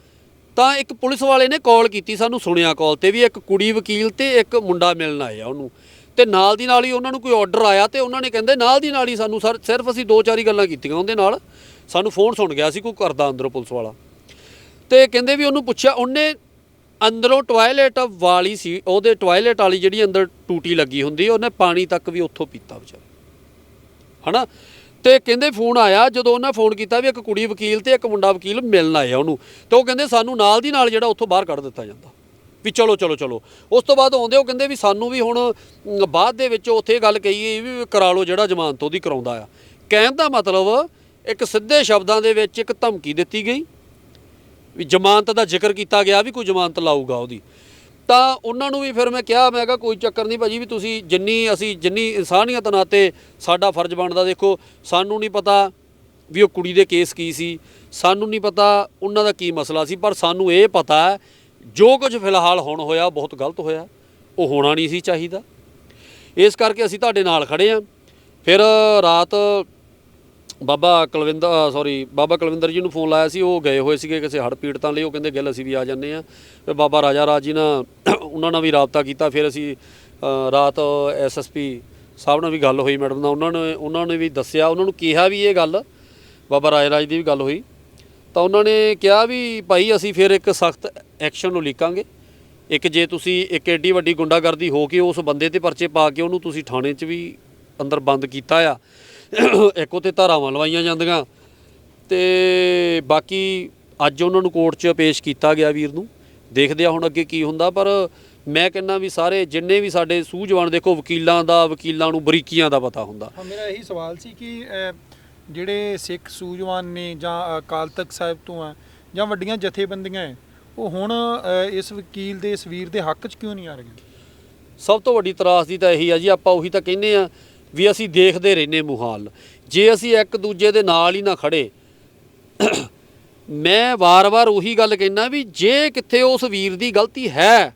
ਤਾਂ ਇੱਕ ਪੁਲਿਸ ਵਾਲੇ ਨੇ ਕਾਲ ਕੀਤੀ ਸਾਨੂੰ ਸੁਣਿਆ ਕਾਲ ਤੇ ਵੀ ਇੱਕ ਕੁੜੀ ਵਕੀਲ ਤੇ ਇੱਕ ਮੁੰਡਾ ਮਿਲਣ ਆਇਆ ਉਹਨੂੰ। ਤੇ ਨਾਲ ਦੀ ਨਾਲ ਹੀ ਉਹਨਾਂ ਨੂੰ ਕੋਈ ਆਰਡਰ ਆਇਆ ਤੇ ਉਹਨਾਂ ਨੇ ਕਹਿੰਦੇ ਨਾਲ ਦੀ ਨਾਲ ਹੀ ਸਾਨੂੰ ਸਰ, ਸਿਰਫ ਅਸੀਂ ਦੋ ਚਾਰ ਹੀ ਗੱਲਾਂ ਕੀਤੀਆਂ ਉਹਦੇ ਨਾਲ। ਸਾਨੂੰ ਫੋਨ ਸੁਣ ਗਿਆ ਸੀ ਕੋਈ ਕਰਦਾ ਅੰਦਰੋਂ ਪੁਲਿਸ ਵਾਲਾ। ਤੇ ਕਹਿੰਦੇ ਵੀ ਉਹਨੂੰ ਪੁੱਛਿਆ, ਉਹਨੇ ਅੰਦਰੋਂ ਟਾਇਲਟ ਵਾਲੀ ਸੀ, ਉਹਦੇ ਟਾਇਲਟ ਵਾਲੀ ਜਿਹੜੀ ਅੰਦਰ ਟੂਟੀ ਲੱਗੀ ਹੁੰਦੀ, ਉਹਨੇ ਪਾਣੀ ਤੱਕ ਵੀ ਉੱਥੋਂ ਪੀਤਾ ਵਿਚਾਰਾ। ਹਨਾ? ਤੇ ਕਹਿੰਦੇ ਫੋਨ ਆਇਆ, ਜਦੋਂ ਉਹਨਾਂ ਫੋਨ ਕੀਤਾ ਵੀ ਇੱਕ ਕੁੜੀ ਵਕੀਲ ਤੇ ਇੱਕ ਮੁੰਡਾ ਵਕੀਲ ਮਿਲਣ ਆਇਆ ਉਹਨੂੰ, ਤੇ ਉਹ ਕਹਿੰਦੇ ਸਾਨੂੰ ਨਾਲ ਦੀ ਨਾਲ ਜਿਹੜਾ ਉੱਥੋਂ ਬਾਹਰ ਕੱਢ ਦਿੱਤਾ ਜਾਂਦਾ। ਵੀ ਚਲੋ ਚਲੋ ਚਲੋ। ਉਸ ਤੋਂ ਬਾਅਦ ਆਉਂਦੇ ਉਹ ਕਹਿੰਦੇ ਵੀ ਸਾਨੂੰ ਵੀ ਹੁਣ ਬਾਅਦ ਦੇ ਵਿੱਚ ਉੱਥੇ ਇਹ ਗੱਲ ਕਹੀ ਵੀ ਕਰਾ ਲਓ ਜਿਹੜਾ ਜ਼ਮਾਨਤ ਉਹਦੀ ਕਰਾਉਂਦਾ ਆ। ਕਹਿਣ ਦਾ ਮਤਲਬ ਇੱਕ ਸਿੱਧੇ ਸ਼ਬਦਾਂ ਦੇ ਵਿੱਚ ਇੱਕ ਧਮਕੀ ਦਿੱਤੀ ਗਈ। ਵੀ ਜ਼ਮਾਨਤ ਦਾ ਜ਼ਿਕਰ ਕੀਤਾ ਗਿਆ ਵੀ ਕੋਈ ਜ਼ਮਾਨਤ ਲਾਊਗਾ ਉਹਦੀ। ਤਾਂ ਉਹਨਾਂ ਨੂੰ ਵੀ ਫਿਰ ਮੈਂ ਕਿਹਾ ਮੈਂ ਕਿਹਾ ਕੋਈ ਚੱਕਰ ਨਹੀਂ ਭਾਜੀ ਵੀ ਤੁਸੀਂ ਜਿੰਨੀ ਅਸੀਂ ਜਿੰਨੀ ਇਨਸਾਨੀਅਤ ਨਾਤੇ ਸਾਡਾ ਫਰਜ਼ ਬਣਦਾ ਦੇਖੋ, ਸਾਨੂੰ ਨਹੀਂ ਪਤਾ ਵੀ ਉਹ ਕੁੜੀ ਦੇ ਕੇਸ ਕੀ ਸੀ, ਸਾਨੂੰ ਨਹੀਂ ਪਤਾ ਉਹਨਾਂ ਦਾ ਕੀ ਮਸਲਾ ਸੀ, ਪਰ ਸਾਨੂੰ ਇਹ ਪਤਾ ਜੋ ਕੁਝ ਫਿਲਹਾਲ ਹੁਣ ਹੋਇਆ ਬਹੁਤ ਗਲਤ ਹੋਇਆ, ਉਹ ਹੋਣਾ ਨਹੀਂ ਸੀ ਚਾਹੀਦਾ। ਇਸ ਕਰਕੇ ਅਸੀਂ ਤੁਹਾਡੇ ਨਾਲ ਖੜੇ ਆ ਫਿਰ ਰਾਤ ਬਾਬਾ ਕੁਲਵਿੰਦਰ ਸੌਰੀ ਬਾਬਾ ਕੁਲਵਿੰਦਰ ਜੀ ਨੂੰ ਫੋਨ ਲਾਇਆ ਸੀ ਉਹ ਗਏ ਹੋਏ ਸੀਗੇ ਕਿਸੇ ਹੜ੍ਹ ਪੀੜਤਾਂ ਲਈ ਉਹ ਕਹਿੰਦੇ ਗਿੱਲ ਅਸੀਂ ਵੀ ਆ ਜਾਂਦੇ ਆ ਫਿਰ ਬਾਬਾ ਰਾਜਾ ਰਾਜ ਜੀ ਨਾਲ ਉਹਨਾਂ ਨਾਲ ਵੀ ਰਾਬਤਾ ਕੀਤਾ ਫਿਰ ਅਸੀਂ ਅ, ਰਾਤ ਐਸਐਸਪੀ ਸਾਹਿਬ ਨਾਲ ਵੀ ਗੱਲ ਹੋਈ ਮੈਡਮ ਨਾਲ ਉਹਨਾਂ ਨੇ ਉਹਨਾਂ ਨੇ ਵੀ ਦੱਸਿਆ ਉਹਨਾਂ ਨੂੰ ਕਿਹਾ ਵੀ ਇਹ ਗੱਲ ਬਾਬਾ ਰਾਜਾ ਰਾਜ ਦੀ ਵੀ ਗੱਲ ਹੋਈ। ਤਾਂ ਉਹਨਾਂ ਨੇ ਕਿਹਾ ਵੀ ਭਾਈ ਅਸੀਂ ਫਿਰ ਇੱਕ ਸਖਤ ਐਕਸ਼ਨ ਨੂੰ ਲਿਖਾਂਗੇ ਇੱਕ ਜੇ ਤੁਸੀਂ ਇੱਕ ਐਡੀ ਵੱਡੀ ਗੁੰਡਾਗਰਦੀ ਹੋ ਕੇ ਉਸ ਬੰਦੇ ਤੇ ਪਰਚੇ ਪਾ ਕੇ ਉਹਨੂੰ ਤੁਸੀਂ ਥਾਣੇ 'ਚ ਵੀ ਅੰਦਰ ਬੰਦ ਕੀਤਾ ਆ ਇੱਕ ਉਤੇ ਧਾਰਾਵਾਂ ਲਵਾਈਆਂ ਜਾਂਦੀਆਂ ਤੇ ਬਾਕੀ ਅੱਜ ਉਹਨਾਂ ਨੂੰ ਕੋਰਟ 'ਚ ਪੇਸ਼ ਕੀਤਾ ਗਿਆ ਵੀਰ ਨੂੰ। ਦੇਖਦੇ ਆ ਹੁਣ ਅੱਗੇ ਕੀ ਹੁੰਦਾ ਪਰ ਮੈਂ ਕਹਿੰਦਾ ਵੀ ਸਾਰੇ ਜਿੰਨੇ ਵੀ ਸਾਡੇ ਸੂਝਵਾਨ ਦੇਖੋ ਵਕੀਲਾਂ ਦਾ ਵਕੀਲਾਂ ਨੂੰ ਬਰੀਕੀਆਂ ਦਾ ਪਤਾ ਹੁੰਦਾ। ਹਾਂ ਮੇਰਾ ਇਹੀ ਸਵਾਲ ਸੀ ਕਿ ਜਿਹੜੇ ਸਿੱਖ ਸੂਝਵਾਨ ਨੇ ਜਾਂ ਅਕਾਲ ਤਖਤ ਸਾਹਿਬ ਤੋਂ ਆ ਜਾਂ ਵੱਡੀਆਂ ਜਥੇਬੰਦੀਆਂ ਹੈ ਉਹ ਹੁਣ ਇਸ ਵਕੀਲ ਦੇ ਇਸ ਵੀਰ ਦੇ ਹੱਕ 'ਚ ਕਿਉਂ ਨਹੀਂ ਆ ਰਹੀਆਂ? ਸਭ ਤੋਂ ਵੱਡੀ ਤਰਾਸਦੀ ਤਾਂ ਇਹੀ ਆ ਜੀ ਆਪਾਂ ਉਹੀ ਤਾਂ ਕਹਿੰਦੇ ਆ ਵੀ ਅਸੀਂ ਦੇਖਦੇ ਰਹਿੰਦੇ ਮੁਹਾਲ। ਜੇ ਅਸੀਂ ਇੱਕ ਦੂਜੇ ਦੇ ਨਾਲ ਹੀ ਨਾ ਖੜੇ, ਮੈਂ ਵਾਰ-ਵਾਰ ਉਹੀ ਗੱਲ ਕਹਿਣਾ ਵੀ ਜੇ ਕਿੱਥੇ ਉਸ ਵੀਰ ਦੀ ਗਲਤੀ ਹੈ,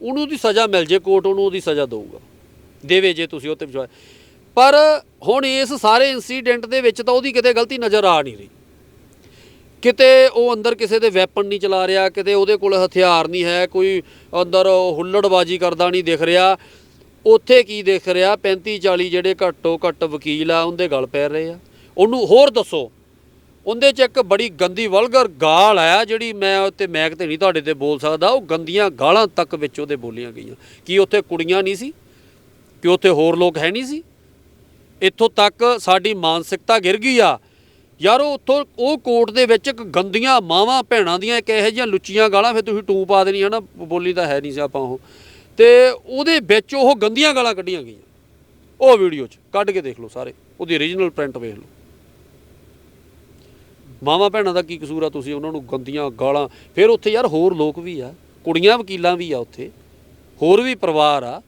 ਉਹਨੂੰ ਦੀ ਸਜ਼ਾ ਮਿਲ ਜੇ, ਕੋਰਟ ਉਹਨੂੰ ਉਹਦੀ ਸਜ਼ਾ ਦੇਊਗਾ। ਦੇਵੇ ਜੇ ਤੁਸੀਂ ਉਹ ਤੇ ਵਿਸ਼ਵਾਸ। ਪਰ ਹੁਣ ਇਸ ਸਾਰੇ ਇਨਸੀਡੈਂਟ ਦੇ ਵਿੱਚ ਤਾਂ ਉਹਦੀ ਕਿਤੇ ਗਲਤੀ ਨਜ਼ਰ ਆ ਨਹੀਂ ਰਹੀ। ਕਿਤੇ ਉਹ ਅੰਦਰ ਕਿਸੇ ਦੇ ਵੈਪਨ ਨਹੀਂ ਚਲਾ ਰਿਹਾ, ਕਿਤੇ ਉਹਦੇ ਕੋਲ ਹਥਿਆਰ ਨਹੀਂ ਹੈ, ਕੋਈ ਅੰਦਰ ਉਹ ਹੁੱਲੜਬਾਜੀ ਕਰਦਾ ਨਹੀਂ ਦਿਖ ਰਿਹਾ। ਉੱਥੇ ਕੀ ਦੇਖ ਰਿਹਾ? 35 40 ਜਿਹੜੇ ਘੱਟੋ ਘੱਟ ਵਕੀਲ ਆ, ਉਹਦੇ ਗਲ ਪੈ ਰਹੇ ਆ। ਉਹਨੂੰ ਹੋਰ ਦੱਸੋ। ਉਹਦੇ ਚ ਇੱਕ ਬੜੀ ਗੰਦੀ, ਵਲਗਰ ਗਾਲ ਆ, ਜਿਹੜੀ ਮੈਂ ਉੱਤੇ ਮੈਕ ਤੇ ਨਹੀਂ ਤੁਹਾਡੇ ਤੇ ਬੋਲ ਸਕਦਾ। ਉਹ ਗੰਦੀਆਂ ਗਾਲਾਂ ਤੱਕ ਵਿੱਚ ਉਹਦੇ ਬੋਲੀਆਂ ਗਈਆਂ। ਕੀ ਉੱਥੇ ਕੁੜੀਆਂ ਨਹੀਂ ਸੀ? ਕਿ ਉੱਥੇ ਹੋਰ ਲੋਕ ਹੈ ਨਹੀਂ ਸੀ? ਇੱਥੋਂ ਤੱਕ ਸਾਡੀ ਮਾਨਸਿਕਤਾ ਗਿਰ ਗਈ ਆ। ਯਾਰ, ਉਹ ਉੱਥੋਂ, ਉਹ ਕੋਰਟ ਦੇ ਵਿੱਚ ਇੱਕ ਗੰਦੀਆਂ ਮਾਵਾਂ, ਭੈਣਾਂ ਦੀਆਂ ਇੱਕ ਇਹੋ ਜਿਹੀਆਂ ਲੁੱਚੀਆਂ ਗਾਲਾਂ ਫਿਰ ਤੁਸੀਂ ਟੂ ਪਾ ਦੇਣੀ ਹਨਾ ਬੋਲੀ ਤਾਂ ਹੈ ਨਹੀਂ ਸੀ ਆਪਾਂ ਉਹ। ਤੇ ਉਹਦੇ ਵਿੱਚ ਉਹ ਗੰਦੀਆਂ ਗਾਲਾਂ ਕੱਢੀਆਂ ਗਈਆਂ। ਉਹ ਵੀਡੀਓ 'ਚ ਕੱਢ ਕੇ ਦੇਖ ਲਓ ਸਾਰੇ। ਉਹਦੀ ਓਰੀਜਨਲ ਪ੍ਰਿੰਟ ਵੇਖ ਲਓ। ਮਾਵਾਂ ਭੈਣਾਂ ਦਾ ਕੀ ਕਸੂਰ ਆ ਤੁਸੀਂ ਉਹਨਾਂ ਨੂੰ ਗੰਦੀਆਂ ਗਾਲਾਂ? ਫਿਰ ਉੱਥੇ ਯਾਰ ਹੋਰ ਲੋਕ ਵੀ ਆ, ਕੁੜੀਆਂ ਵਕੀਲਾਂ ਵੀ ਆ ਉੱਥੇ। ਹੋਰ ਵੀ ਪਰਿਵਾਰ ਆ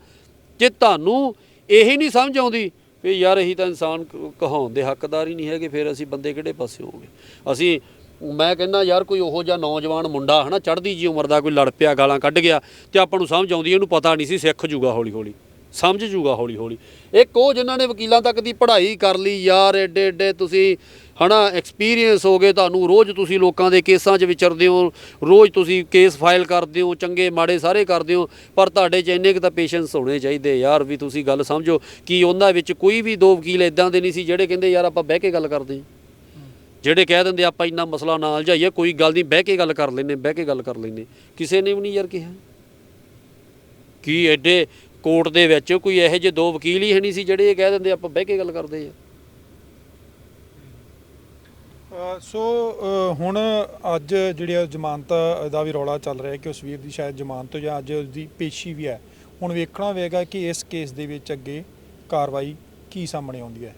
ਜੇ ਤੁਹਾਨੂੰ ਇਹੀ ਨਹੀਂ ਸਮਝ ਆਉਂਦੀ ਵੀ ਯਾਰ ਅਸੀਂ ਤਾਂ ਇਨਸਾਨ ਕ- ਕਹਾਉਣ ਦੇ ਹੱਕਦਾਰ ਹੀ ਨਹੀਂ ਹੈਗੇ, ਫਿਰ ਅਸੀਂ ਬੰਦੇ ਕਿਹੜੇ ਪਾਸੇ ਹੋਵਾਂਗੇ? ਅਸੀਂ ਮੈਂ ਕਹਿੰਦਾ ਯਾਰ ਕੋਈ ਉਹੋ ਜਿਹਾ ਨੌਜਵਾਨ ਮੁੰਡਾ ਹਨਾ, ਚੜ੍ਹਦੀ ਜੀ ਉਮਰ ਦਾ ਕੋਈ ਲੜ ਪਿਆ, ਗਾਲਾਂ ਕੱਢ ਗਿਆ ਤੇ ਆਪਾਂ ਨੂੰ ਸਮਝ ਆਉਂਦੀ ਇਹਨੂੰ ਪਤਾ ਨਹੀਂ ਸੀ ਸਿੱਖ ਜੂਗਾ ਹੌਲੀ ਹੌਲੀ, ਸਮਝ ਜੂਗਾ ਹੌਲੀ ਹੌਲੀ। ਇੱਕ ਉਹ ਜਿਨ੍ਹਾਂ ਨੇ ਵਕੀਲਾਂ ਤੱਕ ਦੀ ਪੜ੍ਹਾਈ ਕਰ ਲਈ, ਯਾਰ ਏਡੇ ਏਡੇ ਤੁਸੀਂ ਹਨਾ ਐਕਸਪੀਰੀਅੰਸ ਹੋ ਗਏ ਤੁਹਾਨੂੰ, ਰੋਜ਼ ਤੁਸੀਂ ਲੋਕਾਂ ਦੇ ਕੇਸਾਂ 'ਚ ਵਿਚਰਦੇ ਹੋ, ਰੋਜ਼ ਤੁਸੀਂ ਕੇਸ ਫਾਈਲ ਕਰਦੇ ਹੋ, ਚੰਗੇ ਮਾੜੇ ਸਾਰੇ ਕਰਦੇ ਹੋ, ਪਰ ਤੁਹਾਡੇ 'ਚ ਇੰਨੇ ਕੁ ਤਾਂ ਪੇਸ਼ੈਂਸ ਹੋਣੇ ਚਾਹੀਦੇ, ਯਾਰ ਵੀ ਤੁਸੀਂ ਗੱਲ ਸਮਝੋ, ਕਿ ਉਹਨਾਂ ਵਿੱਚ ਕੋਈ ਵੀ ਦੋ ਵਕੀਲ ਇਦਾਂ ਦੇ ਨਹੀਂ ਸੀ ਜਿਹੜੇ ਕਹਿੰਦੇ, ਯਾਰ ਆਪਾਂ ਬਹਿ ਕੇ ਗੱਲ ਕਰਦੇ ਹਾਂ। ਜਿਹੜੇ ਕਹਿ ਦਿੰਦੇ ਆਪਾਂ ਇੰਨਾ ਮਸਲਾ ਨਾਲ ਜਾਈਏ ਕੋਈ ਗੱਲ ਨਹੀਂ, ਬਹਿ ਕੇ ਗੱਲ ਕਰ ਲੈਨੇ ਬਹਿ ਕੇ ਗੱਲ ਕਰ ਲੈਨੇ ਕਿਸੇ ਨੇ ਵੀ ਨਹੀਂ ਯਾਰ ਕਿਹਾ। ਕੀ ਐਡੇ ਕੋਰਟ ਦੇ ਵਿੱਚ ਕੋਈ ਇਹੋ ਜਿਹੇ ਦੋ ਵਕੀਲ ਹੀ ਹੈ ਨਹੀਂ ਸੀ ਜਿਹੜੇ ਇਹ ਕਹਿ ਦਿੰਦੇ ਆਪਾਂ ਬਹਿ ਕੇ ਗੱਲ ਕਰਦੇ ਆ। ਸੋ ਹੁਣ ਅੱਜ ਜਿਹੜੀ ਆ ਜ਼ਮਾਨਤ ਦਾ ਵੀ ਰੌਲਾ ਚੱਲ ਰਿਹਾ ਕਿ ਉਸ ਵੀਰ ਦੀ ਸ਼ਾਇਦ ਜ਼ਮਾਨਤ ਜਾਂ ਅੱਜ ਉਸਦੀ ਪੇਸ਼ੀ ਵੀ ਹੈ। ਹੁਣ ਵੇਖਣਾ ਹੋਵੇਗਾ ਕਿ ਇਸ ਕੇਸ ਦੇ ਵਿੱਚ ਅੱਗੇ ਕਾਰਵਾਈ ਕੀ ਸਾਹਮਣੇ ਆਉਂਦੀ ਹੈ।